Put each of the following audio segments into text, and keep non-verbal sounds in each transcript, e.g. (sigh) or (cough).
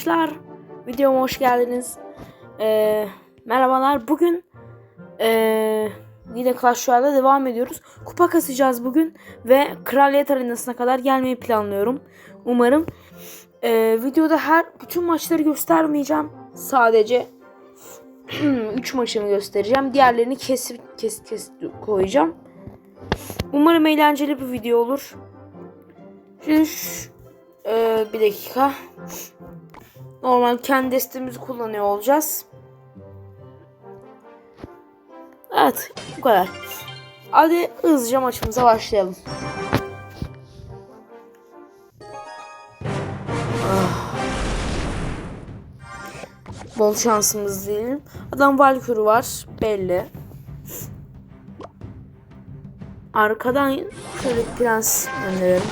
Arkadaşlar videoma hoş geldiniz. Ee, merhabalar. Bugün ee, Clash Royale'da devam ediyoruz. Kupa kasacağız bugün ve Kraliyet Arenası'na kadar gelmeyi planlıyorum. Umarım. Ee, videoda her bütün maçları göstermeyeceğim. Sadece (clears throat) 3 maçımı göstereceğim. Diğerlerini kesip kes kes koyacağım. Umarım eğlenceli bir video olur. Şimdi şu- ee, bir dakika. Normal kendi destemizi kullanıyor olacağız. Evet bu kadar. Hadi hızlıca maçımıza başlayalım. Ah. Bol şansımız diyelim. Adam Valkyrie var belli. Arkadan şöyle prens gönderelim.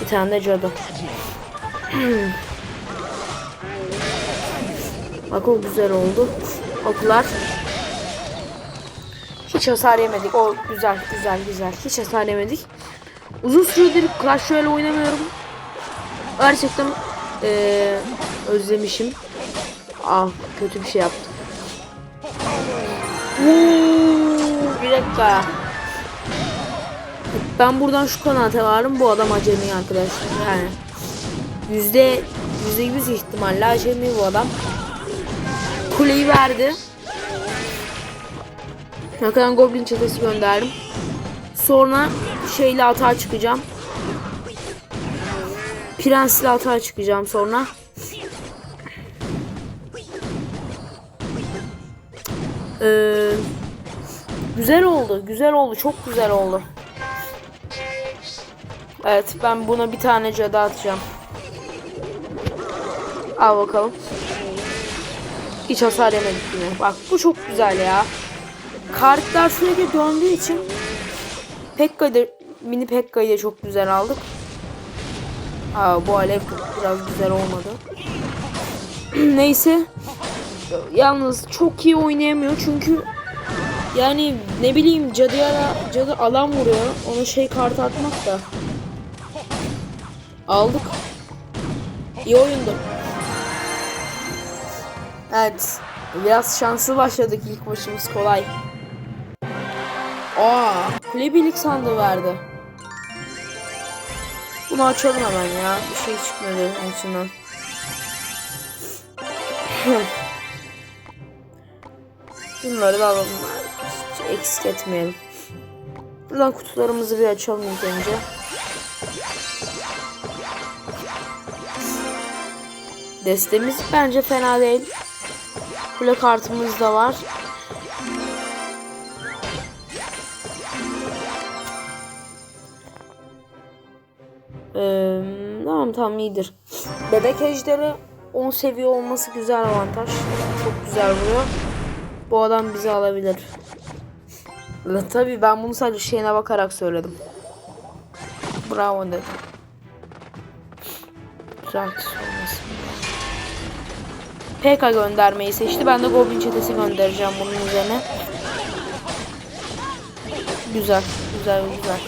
Bir tane de cadı. (clears throat) Bak o güzel oldu. Oklar. Hiç hasar yemedik. O güzel güzel güzel. Hiç hasar yemedik. Uzun süredir Clash Royale oynamıyorum. Gerçekten eee, özlemişim. Ah kötü bir şey yaptım. Oo, bir dakika. Ben buradan şu kanaate varım. Bu adam acemi arkadaşlar. Yani yüzde yüzde yüz ihtimalle acemi bu adam. Kuleyi verdi. Arkadan Goblin çetesi gönderdim. Sonra şeyle atağa çıkacağım. Prensle atağa çıkacağım sonra. Ee, güzel oldu. Güzel oldu. Çok güzel oldu. Evet ben buna bir tane cadı atacağım. Al bakalım. Hiç hasar yemedik yine. Bak bu çok güzel ya. Kartlar sürekli döndüğü için Pekka'yı mini Pekka'yı da çok güzel aldık. Aa, bu alev biraz güzel olmadı. (clears throat) Neyse. Yalnız çok iyi oynayamıyor çünkü yani ne bileyim cadıya cadı alan vuruyor. Ona şey kartı atmak da. Aldık. İyi oyundu. Evet. Biraz şanslı başladık ilk maçımız kolay. Aa, kule birlik sandığı verdi. Bunu açalım hemen ya. Bir şey çıkmadı içinden. (laughs) Bunları da alalım. Hiç eksik etmeyelim. Buradan kutularımızı bir açalım ilk önce. Destemiz bence fena değil. Kule kartımız da var. Ee, tamam tamam iyidir. Bebek ejderi 10 seviye olması güzel avantaj. Çok güzel vuruyor. Bu adam bizi alabilir. La, tabii ben bunu sadece şeyine bakarak söyledim. Bravo dedim. Güzel. PK göndermeyi seçti. Ben de Goblin çetesi göndereceğim bunun üzerine. Güzel, güzel, güzel.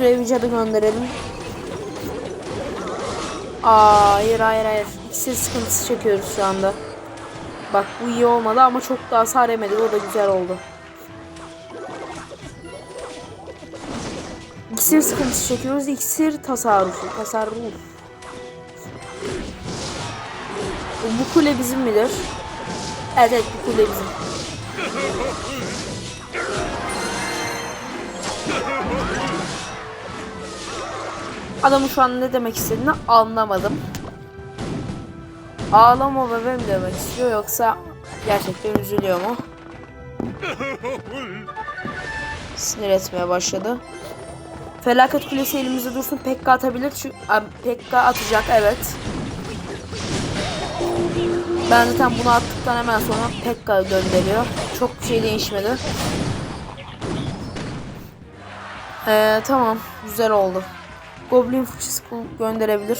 (clears throat) Bir cadı gönderelim. Aa, hayır hayır hayır. İkisi sıkıntısı çekiyoruz şu anda. Bak bu iyi olmadı ama çok da hasar. O da güzel oldu. İksir sıkıntısı çekiyoruz. İksir tasarrufu. Tasarruf. Bu kule bizim midir? Evet evet bu kule bizim. Adamın şu an ne demek istediğini anlamadım. Ağlama bebeğim demek istiyor yoksa gerçekten üzülüyor mu? Sinir etmeye başladı. Felaket kulesi elimizde dursun. Pekka atabilir. Çünkü Pekka atacak evet. Ben zaten bunu attıktan hemen sonra Pekka gönderiyor. Çok bir şey değişmedi. Ee, tamam. Güzel oldu. Goblin fıçısı gönderebilir.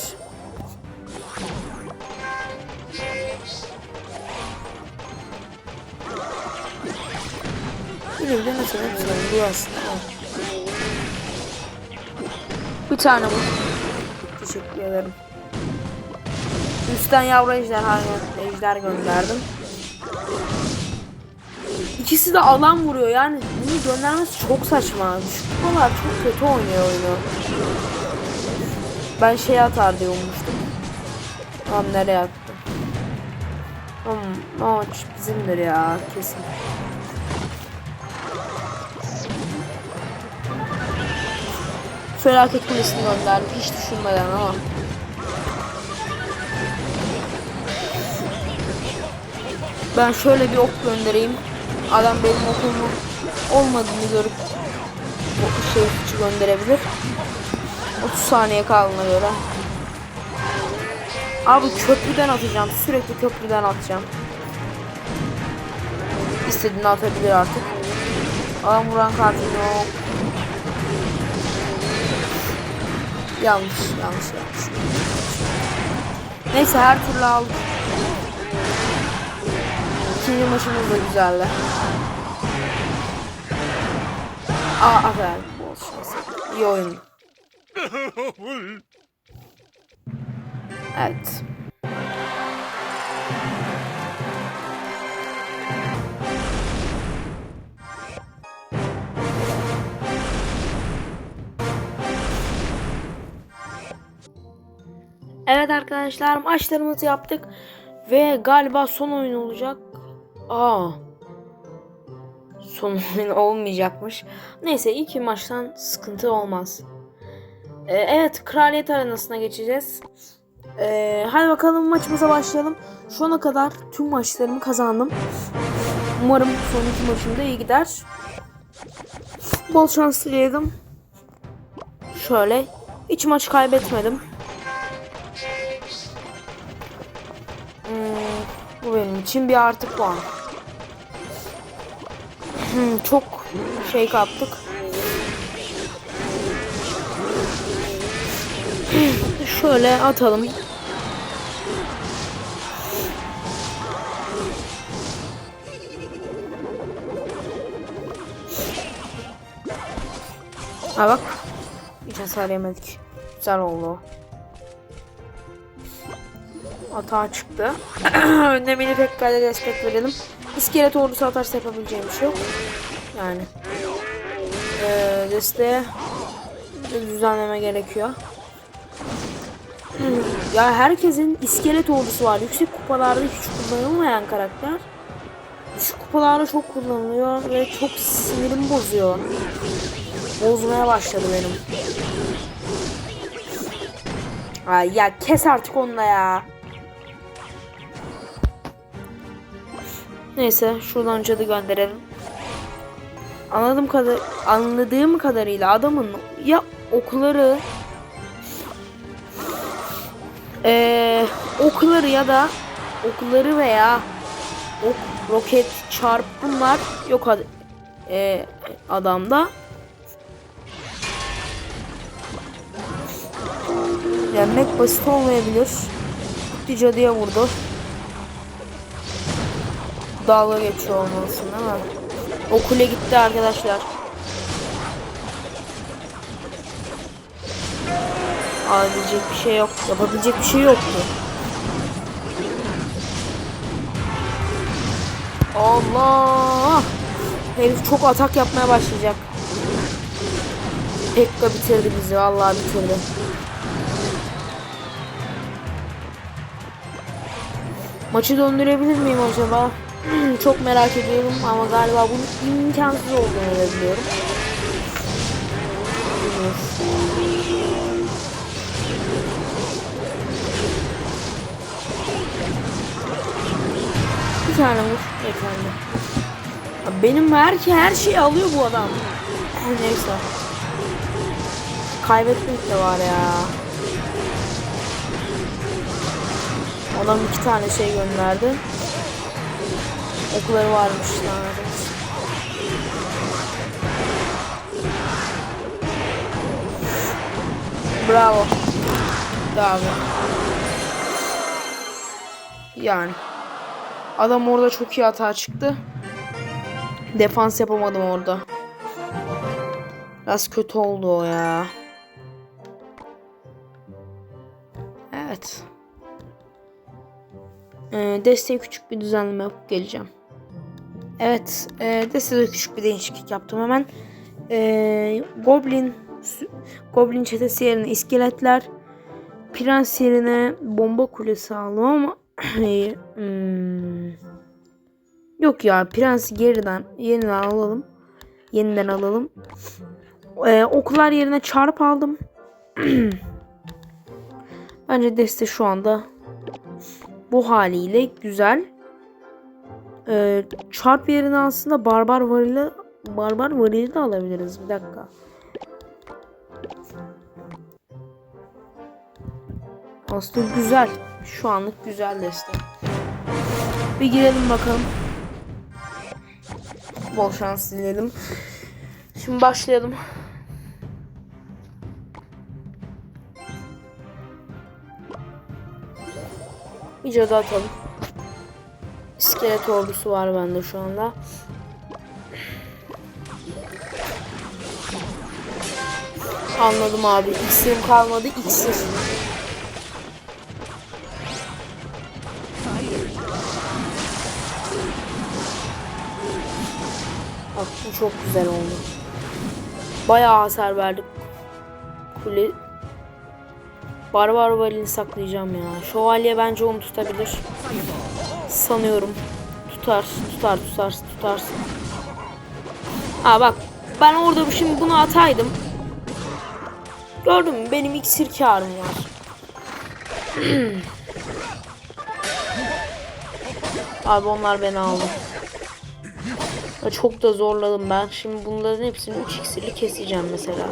Şöyle bir denesene hepsini duyarsın. Bir tane bu. Teşekkür ederim. Üstten yavru ejderha ejder gönderdim. İkisi de alan vuruyor yani bunu göndermesi çok saçma. Kupalar çok kötü oynuyor oyunu. Ben şey atar diye ummuştum. Tamam nereye attım? Tamam maç bizimdir ya kesin. Felaket kulesini gönderdim hiç düşünmeden ama. Ben şöyle bir ok göndereyim. Adam benim okumu olmadığını görüp o şey içi gönderebilir. 30 saniye kaldığına göre. Abi köprüden atacağım. Sürekli köprüden atacağım. İstediğini atabilir artık. Adam vuran kartı yok. Yanlış, yanlış, yanlış. Neyse her türlü aldık. İkinci maçımız da güzeldi. Aa, aferin. Bol şans. İyi oyun. (laughs) Evet. Evet arkadaşlar maçlarımızı yaptık ve galiba son oyun olacak. Aa. Son (laughs) oyun olmayacakmış. Neyse iki maçtan sıkıntı olmaz. Ee, evet Kraliyet Arenası'na geçeceğiz. Ee, hadi bakalım maçımıza başlayalım. Şu ana kadar tüm maçlarımı kazandım. Umarım son iki maçım da iyi gider. Bol şans dileyelim. Şöyle. Hiç maç kaybetmedim. Benim için bir artı puan. Hmm, çok şey kaptık. Şöyle atalım. Ha bak. Hiç hasar yemedik. Güzel oldu. Hata çıktı. Önde mini Pekka'ya destek verelim. İskelet ordusu atarsa yapabileceğim bir şey yok. Yani. Ee, desteğe düzenleme gerekiyor. (clears throat) Ya herkesin iskelet ordusu var. Yüksek kupalarda hiç kullanılmayan karakter. Düşük kupalarda çok kullanılıyor ve çok sinirimi bozuyor. Bozmaya başladı benim. Ay ya kes artık onunla ya. Neyse şuradan cadı gönderelim. Anladığım kadar anladığım kadarıyla adamın ya okları ee, okları ya da okları veya ok, roket çarp bunlar yok ad ee, adamda. Yenmek basit olmayabilir. Bir cadıya vurdu. Dalga geçiyor olmalısın değil mi? O kule gitti arkadaşlar. Alabilecek bir şey yok. Yapabilecek bir şey yoktu. Allah! Herif çok atak yapmaya başlayacak. Pekka bitirdi bizi. Vallahi bitirdi. Maçı döndürebilir miyim acaba? (clears throat) Çok merak ediyorum ama galiba bunun imkansız olduğunu biliyorum. Bir tane vur yeterli. Benim her her şeyi alıyor bu adam. Neyse. Kaybetmek de var ya. Adam iki tane şey gönderdi. Okları varmış lanet. Bravo. Bravo. Yani. Adam orada çok iyi hata çıktı. Defans yapamadım orada. Biraz kötü oldu o ya. Evet. Ee, desteğe küçük bir düzenleme yapıp geleceğim. Evet. E, destede küçük bir değişiklik yaptım hemen. E, Goblin Goblin çetesi yerine iskeletler Prens yerine bomba kulesi aldım ama (clears throat) hmm, yok ya Prens'i geriden yeniden alalım. Yeniden alalım. Ee, oklar yerine çarp aldım. (clears throat) Bence deste şu anda bu haliyle güzel. Ee, çarp yerine aslında barbar varili barbar varili de alabiliriz. Bir dakika. Aslında güzel. Şu anlık güzel deste. Bir girelim bakalım. Bol şans dileyelim. Şimdi başlayalım. Bir cadı atalım. İskelet ordusu var bende şu anda. Anladım abi. İksirim kalmadı. İksir. Bak bu çok güzel oldu. Bayağı hasar verdik. Kule Barbar valini saklayacağım ya. Şövalye bence onu tutabilir. Sanıyorum. Tutar, tutar, tutar, tutarsın. Ha bak. Ben orada şimdi bunu ataydım. Gördün mü? Benim iksir karım var. (clears throat) Abi onlar beni aldı. Çok da zorladım ben. Şimdi bunların hepsini 3 iksirli keseceğim mesela.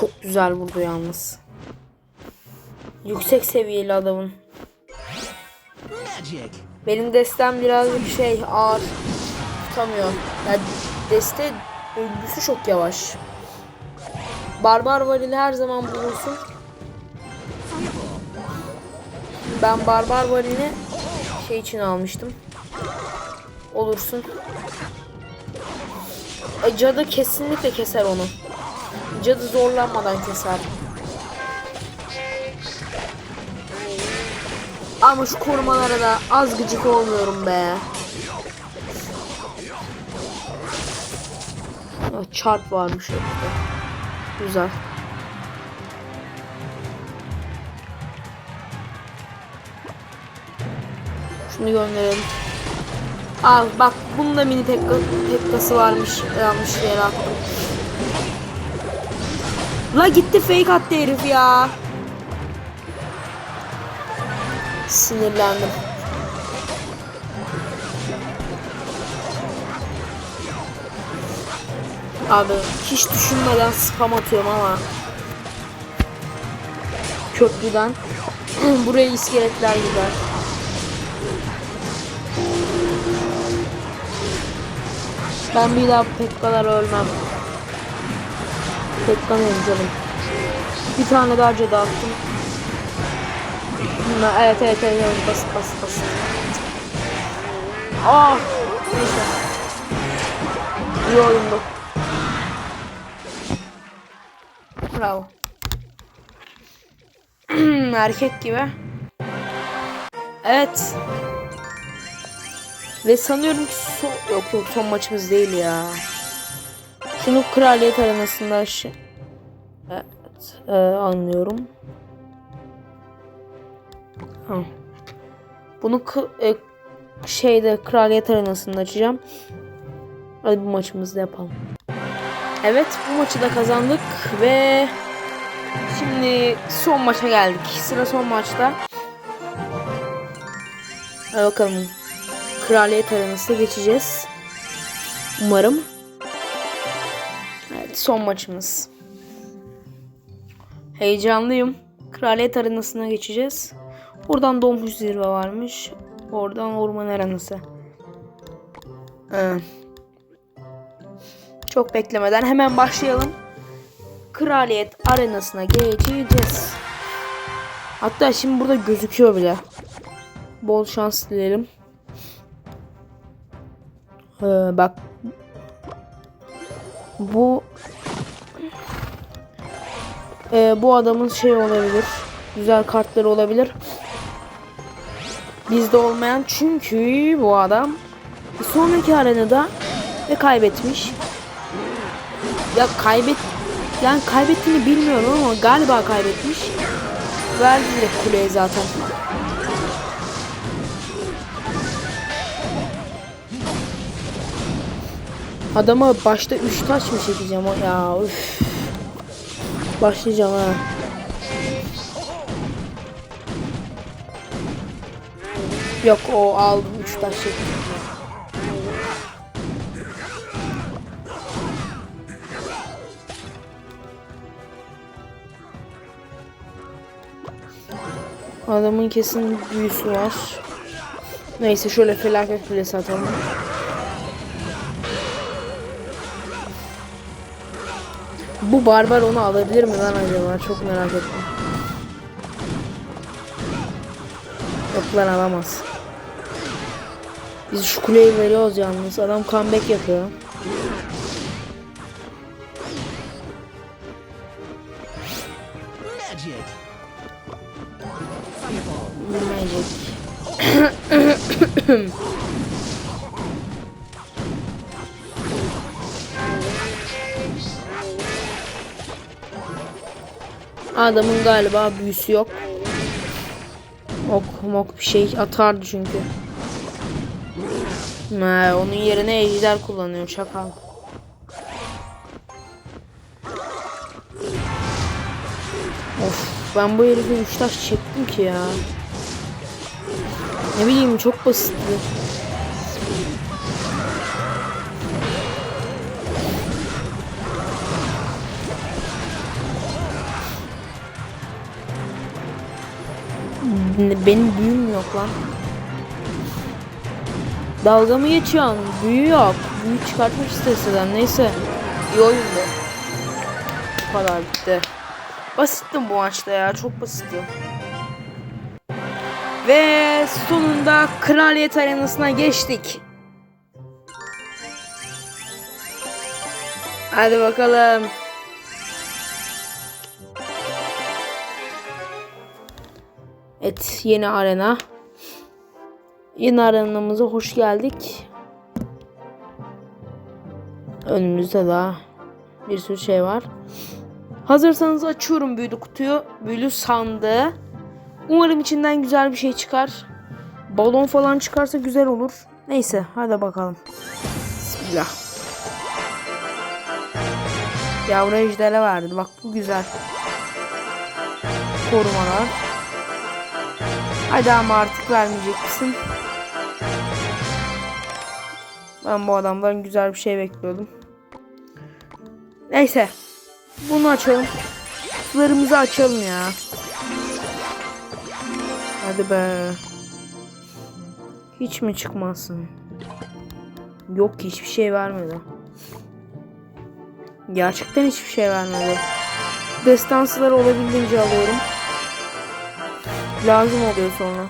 Çok güzel vurdu yalnız. Yüksek seviyeli adamın. Benim destem birazcık şey ağır. Tutamıyor. Yani deste öldüsü çok yavaş. Barbar varili her zaman bulursun. Ben barbar varilini şey için almıştım. Olursun. Cadı kesinlikle keser onu. Cadı zorlanmadan keser. Ama şu korumalara da az gıcık olmuyorum be. Çarp varmış orada. Güzel. Şunu gönderelim. Al bak bunda mini tekka, tekkası varmış. Yanlış yere attım. La gitti fake attı herif ya. Sinirlendim. Abi hiç düşünmeden spam atıyorum ama köprüden (clears throat) buraya iskeletler gider. Ben bir daha Pekka'lar ölmem. Pekka canım. Bir tane attım. Ha, Evet evet evet, basit basit basit. Ah! Neyse. İyi oyundu. Bravo. (clears throat) Erkek gibi. Evet. Ve sanıyorum ki son... Yok yok son maçımız değil ya. Şunu kraliyet arenasında şey... Evet. e, anlıyorum. Ha. Bunu e, şeyde kraliyet arenasında açacağım. Hadi bu maçımızı da yapalım. Evet bu maçı da kazandık ve şimdi son maça geldik. Sıra son maçta. Hadi bakalım. Kraliyet arenasına geçeceğiz. Umarım. Son maçımız. Heyecanlıyım. Kraliyet arenasına geçeceğiz. Oradan Domhuş zirve varmış. Oradan orman arenası. Ee, çok beklemeden hemen başlayalım. Kraliyet arenasına geçeceğiz. Hatta şimdi burada gözüküyor bile. Bol şans dilerim. Ee, bak. Bu Ee, bu adamın şey olabilir. Güzel kartları olabilir. Bizde olmayan çünkü bu adam sonraki arenada ve kaybetmiş. Ya kaybet yani kaybettiğini bilmiyorum ama galiba kaybetmiş. Verdi direkt kuleye zaten. Adama başta 3 taş mı çekeceğim ya üf. Başlayacağım ha. Yok o aldım 3 taş çektim. Adamın kesin büyüsü var. Neyse şöyle felaket kulesi atalım. Bu barbar onu alabilir mi lan acaba? Çok merak ettim. Yok lan alamaz. Biz şu kuleyi veriyoruz yalnız. Adam comeback yapıyor. Adamın galiba büyüsü yok. Ok mok bir şey atardı çünkü. Ne, onun yerine ejder kullanıyor çakal. Of ben bu herife 3 taş çektim ki ya. Ne bileyim çok basitti. Benim büyüm yok lan. Dalga mı geçiyorsun? Büyü yok. Büyü çıkartmak istesen neyse. İyi oyundu. Bu kadar bitti. Basitti bu maçta ya. Çok basitti. Ve sonunda kraliyet arenasına geçtik. Hadi bakalım. Evet yeni arena. Yeni arenamıza hoş geldik. Önümüzde daha bir sürü şey var. Hazırsanız açıyorum büyülü kutuyu. Büyülü sandığı. Umarım içinden güzel bir şey çıkar. Balon falan çıkarsa güzel olur. Neyse hadi bakalım. Bismillah. Yavru ejdere verdi. Bak bu güzel. Korumalar. Hadi ama artık vermeyecek misin? Ben bu adamdan güzel bir şey bekliyordum. Neyse. Bunu açalım. Kutularımızı açalım ya. Hadi be. Hiç mi çıkmasın? Yok hiçbir şey vermedi. Gerçekten hiçbir şey vermedi. Destansıları olabildiğince alıyorum. Lazım oluyor sonra.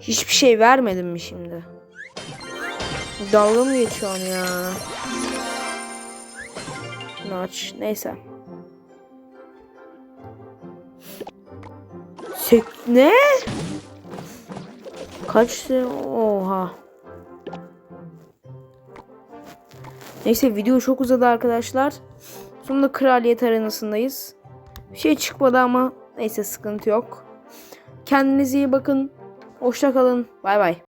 Hiçbir şey vermedin mi şimdi? Dalga mı geçiyorsun ya? Şunu aç. Neyse. Sek ne? Kaç oha. Neyse video çok uzadı arkadaşlar. Sonunda kraliyet arenasındayız. Bir şey çıkmadı ama neyse sıkıntı yok. Kendinize iyi bakın. Hoşça kalın. Bay bay.